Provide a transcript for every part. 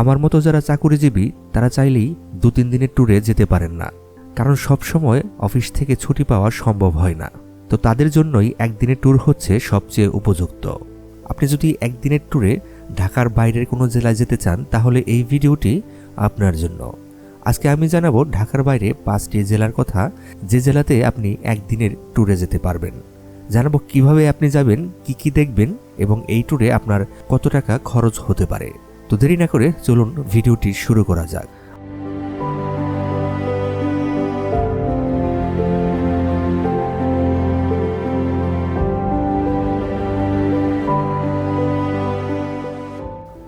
আমার মতো যারা চাকুরিজীবী, তারা চাইলেই দু তিন দিনের ট্যুরে যেতে পারেন না। কারণ সব সময় অফিস থেকে ছুটি পাওয়া সম্ভব হয় না। তো তাদের জন্যই একদিনের ট্যুর হচ্ছে সবচেয়ে উপযুক্ত। আপনি যদি একদিনের ট্যুরে ঢাকার বাইরের কোনো জেলায় যেতে চান, তাহলে এই ভিডিওটি আপনার জন্য। আজকে আমি জানাব ঢাকার বাইরে পাঁচটি জেলার কথা, যে জেলাতে আপনি একদিনের ট্যুরে যেতে পারবেন। জানাব কীভাবে আপনি যাবেন, কি কি দেখবেন, এবং এই ট্যুরে আপনার কত টাকা খরচ হতে পারে। তো দেরি না করে চলুন ভিডিওটি শুরু করা যাক।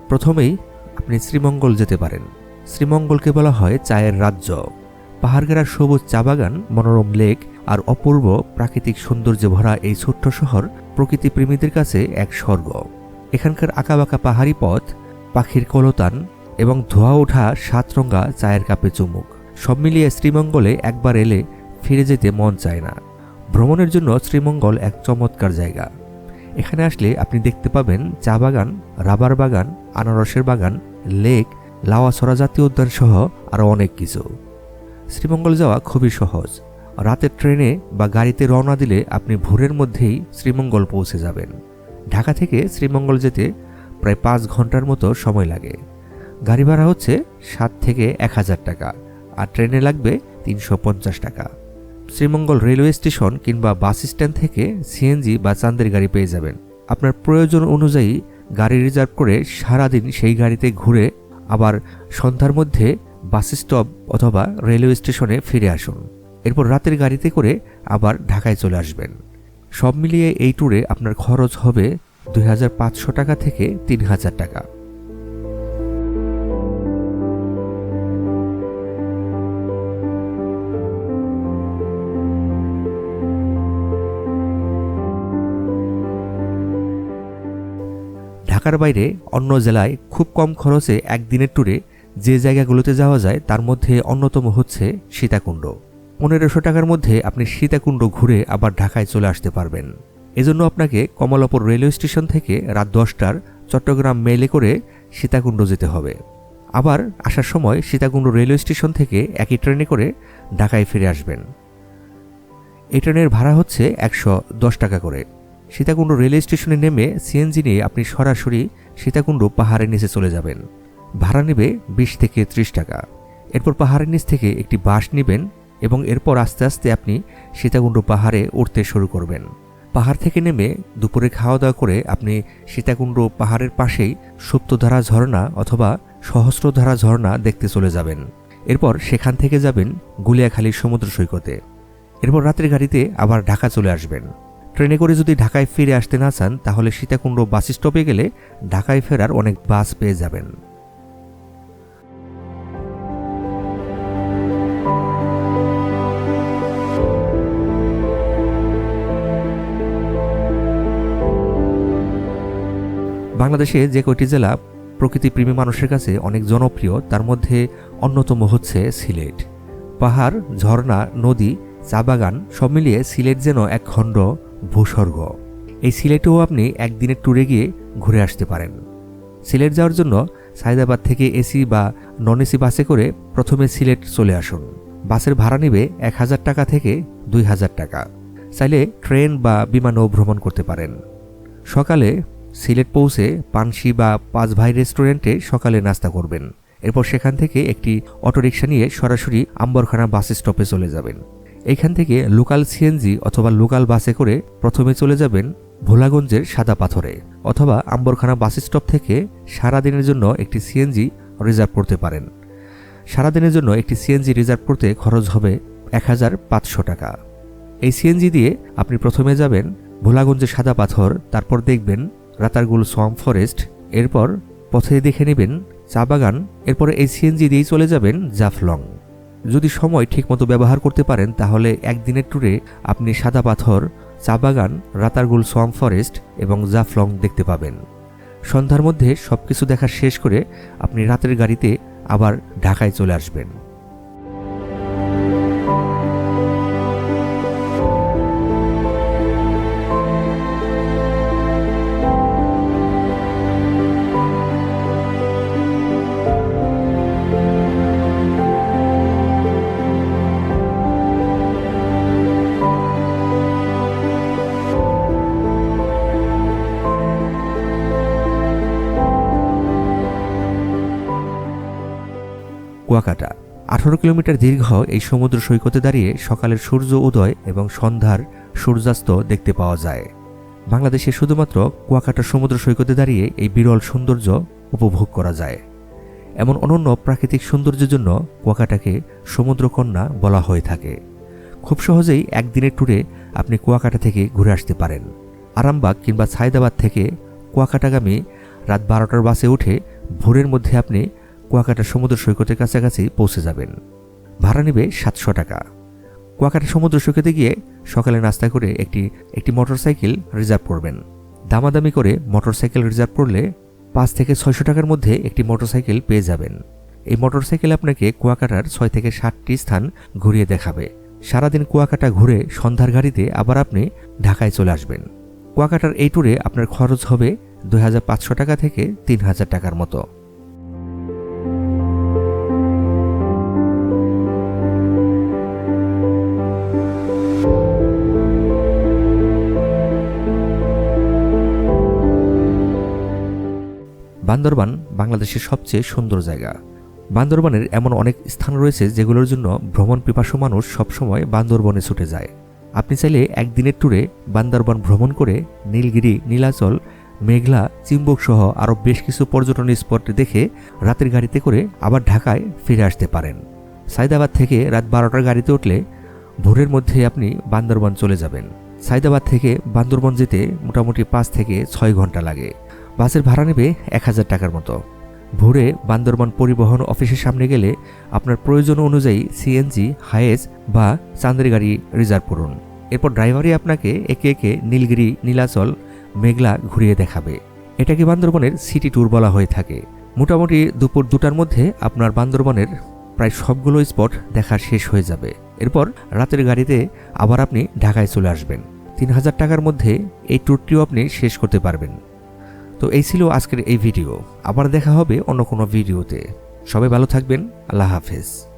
প্রথমেই আপনি শ্রীমঙ্গল যেতে পারেন। শ্রীমঙ্গলকে বলা হয় চায়ের রাজ্য। পাহাড়গেরার সবুজ চা বাগান, মনোরম লেক আর অপূর্ব প্রাকৃতিক সৌন্দর্যে ভরা এই ছোট্ট শহর প্রকৃতিপ্রেমীদের কাছে এক স্বর্গ। এখানকার আঁকাবাঁকা পাহাড়ি পথ পাখির কলতান এবং ধোয়া ওঠা সাতরঙ্গা চায়ের কাপে চুমুক। সব মিলিয়ে শ্রীমঙ্গলে একবার এলে ফিরে যেতে মন চায় না। ভ্রমণের জন্য শ্রীমঙ্গল এক চমৎকার জায়গা। এখানে আসলে আপনি দেখতে পাবেন চা বাগান, রাবার বাগান, আনারসের বাগান, লেক, লাওয়াছড়া জাতীয় উদ্যান সহ আরও অনেক কিছু। শ্রীমঙ্গল যাওয়া খুবই সহজ। রাতের ট্রেনে বা গাড়িতে রওনা দিলে আপনি ভোরের মধ্যেই শ্রীমঙ্গল পৌঁছে যাবেন। ঢাকা থেকে শ্রীমঙ্গল যেতে প্রায় পাঁচ ঘণ্টার মতো সময় লাগে। গাড়ি ভাড়া হচ্ছে সাত থেকে এক হাজার টাকা আর ট্রেনে লাগবে তিনশো পঞ্চাশ টাকা। শ্রীমঙ্গল রেলওয়ে স্টেশন কিংবা বাস স্ট্যান্ড থেকে সিএনজি বা চান্দের গাড়ি পেয়ে যাবেন। আপনার প্রয়োজন অনুযায়ী গাড়ি রিজার্ভ করে সারাদিন সেই গাড়িতে ঘুরে আবার সন্ধ্যার মধ্যে বাস স্টপ অথবা রেলওয়ে স্টেশনে ফিরে আসুন। এরপর রাতের গাড়িতে করে আবার ঢাকায় চলে আসবেন। সব মিলিয়ে এই ট্যুরে আপনার খরচ হবে দুই হাজার পাঁচশো টাকা থেকে তিন হাজার টাকা। ঢাকার বাইরে অন্য জেলায় খুব কম খরচে একদিনের ট্যুরে যে জায়গাগুলোতে যাওয়া যায়, তার মধ্যে অন্যতম হচ্ছে সীতাকুণ্ড। পনেরোশো টাকার মধ্যে আপনি সীতাকুণ্ড ঘুরে আবার ঢাকায় চলে আসতে পারবেন। এজন্য আপনাকে কমলাপুর রেলওয়ে স্টেশন থেকে রাত দশটার চট্টগ্রাম মেলে করে সীতাকুণ্ড যেতে হবে। আবার আসার সময় সীতাকুণ্ড রেলওয়ে স্টেশন থেকে একই ট্রেনে করে ঢাকায় ফিরে আসবেন। এই ট্রেনের ভাড়া হচ্ছে একশো দশ টাকা করে। সীতাকুণ্ড রেলওয়ে স্টেশনে নেমে সিএনজি নিয়ে আপনি সরাসরি সীতাকুণ্ড পাহাড়ের নিচে চলে যাবেন। ভাড়া নেবে বিশ থেকে ত্রিশ টাকা। এরপর পাহাড়ের নিচ থেকে একটি বাস নেবেন এবং এরপর আস্তে আস্তে আপনি সীতাকুণ্ড পাহাড়ে উঠতে শুরু করবেন। পাহাড় থেকে নেমে দুপুরে খাওয়া দাওয়া করে আপনি সীতাকুণ্ড পাহাড়ের পাশেই সুপ্তধারা ঝর্ণা অথবা সহস্রধারা ঝর্ণা দেখতে চলে যাবেন। এরপর সেখান থেকে যাবেন গুলিয়াখালী সমুদ্র সৈকতে। এরপর রাতের গাড়িতে আবার ঢাকা চলে আসবেন। ট্রেনে করে যদি ঢাকায় ফিরে আসতে না চান, তাহলে সীতাকুণ্ড বাস স্টপে গেলে ঢাকায় ফেরার অনেক বাস পেয়ে যাবেন। বাংলাদেশে যে কয়টি জেলা প্রকৃতিপ্রেমী মানুষের কাছে অনেক জনপ্রিয়, তার মধ্যে অন্যতম হচ্ছে সিলেট। পাহাড়, ঝর্ণা, নদী, চা বাগান সব মিলিয়ে সিলেট যেন এক খণ্ড ভূস্বর্গ। এই সিলেটেও আপনি একদিনের ট্যুরে গিয়ে ঘুরে আসতে পারেন। সিলেট যাওয়ার জন্য সাইদাবাদ থেকে এসি বা নন এসি বাসে করে প্রথমে সিলেট চলে আসুন। বাসের ভাড়া নেবে এক হাজার টাকা থেকে দুই হাজার টাকা। চাইলে ট্রেন বা বিমানও ভ্রমণ করতে পারেন। সকালে সিলেট পৌঁছে পানসি বা পাঁচ ভাই রেস্টুরেন্টে সকালে নাস্তা করবেন। এরপর সেখান থেকে একটি অটোরিকশা নিয়ে সরাসরি আম্বরখানা বাস স্টপে চলে যাবেন। এইখান থেকে লোকাল সিএনজি অথবা লোকাল বাসে করে প্রথমে চলে যাবেন ভোলাগঞ্জের সাদা পাথরে অথবা আম্বরখানা বাস স্টপ থেকে সারাদিনের জন্য একটি সিএনজি রিজার্ভ করতে পারেন। সারাদিনের জন্য একটি সিএনজি রিজার্ভ করতে খরচ হবে এক হাজার পাঁচশো টাকা। এই সিএনজি দিয়ে আপনি প্রথমে যাবেন ভোলাগঞ্জের সাদা পাথর, তারপর দেখবেন রাতারগুল সোয়াম ফরেস্ট এরপর পথে দেখে নেবেন চা বাগান, এরপর এই সিএনজি দিয়েই চলে যাবেন জাফলং। যদি সময় ঠিকমতো ব্যবহার করতে পারেন, তাহলে একদিনের ট্যুরে আপনি সাদা পাথর, চা বাগান, রাতারগুল সোয়াম ফরেস্ট এবং জাফলং দেখতে পাবেন। সন্ধ্যার মধ্যে সব কিছু দেখা শেষ করে আপনি রাতের গাড়িতে আবার ঢাকায় চলে আসবেন। কুয়াকাটা। আঠারো কিলোমিটার দীর্ঘ এই সমুদ্র সৈকতে দাঁড়িয়ে সকালের সূর্য উদয় এবং সন্ধ্যার সূর্যাস্ত দেখতে পাওয়া যায়। বাংলাদেশে শুধুমাত্র কুয়াকাটা সমুদ্র সৈকতে দাঁড়িয়ে এই বিরল সৌন্দর্য উপভোগ করা যায়। এমন অনন্য প্রাকৃতিক সৌন্দর্যের জন্য কুয়াকাটাকে সমুদ্রকন্যা বলা হয়ে থাকে। খুব সহজেই একদিনের ট্যুরে আপনি কুয়াকাটা থেকে ঘুরে আসতে পারেন। আরামবাগ কিংবা সায়দাবাদ থেকে কুয়াকাটাগামী রাত বারোটার বাসে উঠে ভোরের মধ্যে আপনি কুয়াকাটা সমুদ্র সৈকতের কাছাকাছি পৌঁছে যাবেন। ভাড়া নেবে সাতশো টাকা। কুয়াকাটা সমুদ্র সৈকতে গিয়ে সকালে নাস্তা করে একটি একটি মোটরসাইকেল রিজার্ভ করবেন। দামাদামি করে মোটরসাইকেল রিজার্ভ করলে পাঁচ থেকে ছয়শো টাকার মধ্যে একটি মোটরসাইকেল পেয়ে যাবেন। এই মোটরসাইকেল আপনাকে কুয়াকাটার ছয় থেকে সাতটি স্থান ঘুরিয়ে দেখাবে। সারাদিন কুয়াকাটা ঘুরে সন্ধ্যার গাড়িতে আবার আপনি ঢাকায় চলে আসবেন। কুয়াকাটার এই ট্যুরে আপনার খরচ হবে দু হাজার পাঁচশো টাকা থেকে তিন হাজার টাকার মতো। বান্দরবান বাংলাদেশের সবচেয়ে সুন্দর জায়গা। বান্দরবানের এমন অনেক স্থান রয়েছে যেগুলোর জন্য ভ্রমণ পিপাসু মানুষ সবসময় বান্দরবনে ছুটে যায়। আপনি চাইলে একদিনের ট্যুরে বান্দরবান ভ্রমণ করে নীলগিরি, নীলাচল, মেঘলা, চিম্বক সহ আরও বেশ কিছু পর্যটন স্পট দেখে রাতের গাড়িতে করে আবার ঢাকায় ফিরে আসতে পারেন। সাইদাবাদ থেকে রাত বারোটার গাড়িতে উঠলে ভোরের মধ্যে আপনি বান্দরবান চলে যাবেন। সাইদাবাদ থেকে বান্দরবন যেতে মোটামুটি পাঁচ থেকে ছয় ঘণ্টা লাগে। বাসের ভাড়া নেবে এক হাজার টাকার মতো। ভোরে বান্দরবান পরিবহন অফিসের সামনে গেলে আপনার প্রয়োজন অনুযায়ী সিএনজি, হায়েস বা চাঁদের গাড়ি রিজার্ভ করুন। এরপর ড্রাইভারই আপনাকে একে একে নীলগিরি, নীলাচল, মেঘলা ঘুরিয়ে দেখাবে। এটাকে বান্দরবনের সিটি ট্যুর বলা হয়ে থাকে। মোটামুটি দুপুর দুটার মধ্যে আপনার বান্দরবনের প্রায় সবগুলো স্পট দেখা শেষ হয়ে যাবে। এরপর রাতের গাড়িতে আবার আপনি ঢাকায় চলে আসবেন। তিন হাজার টাকার মধ্যে এই ট্যুরটিও আপনি শেষ করতে পারবেন। তো এই ছিল আজকের এই ভিডিও। আবার দেখা হবে অন্য কোনো ভিডিওতে। সবাই ভালো থাকবেন। আল্লাহ হাফেজ।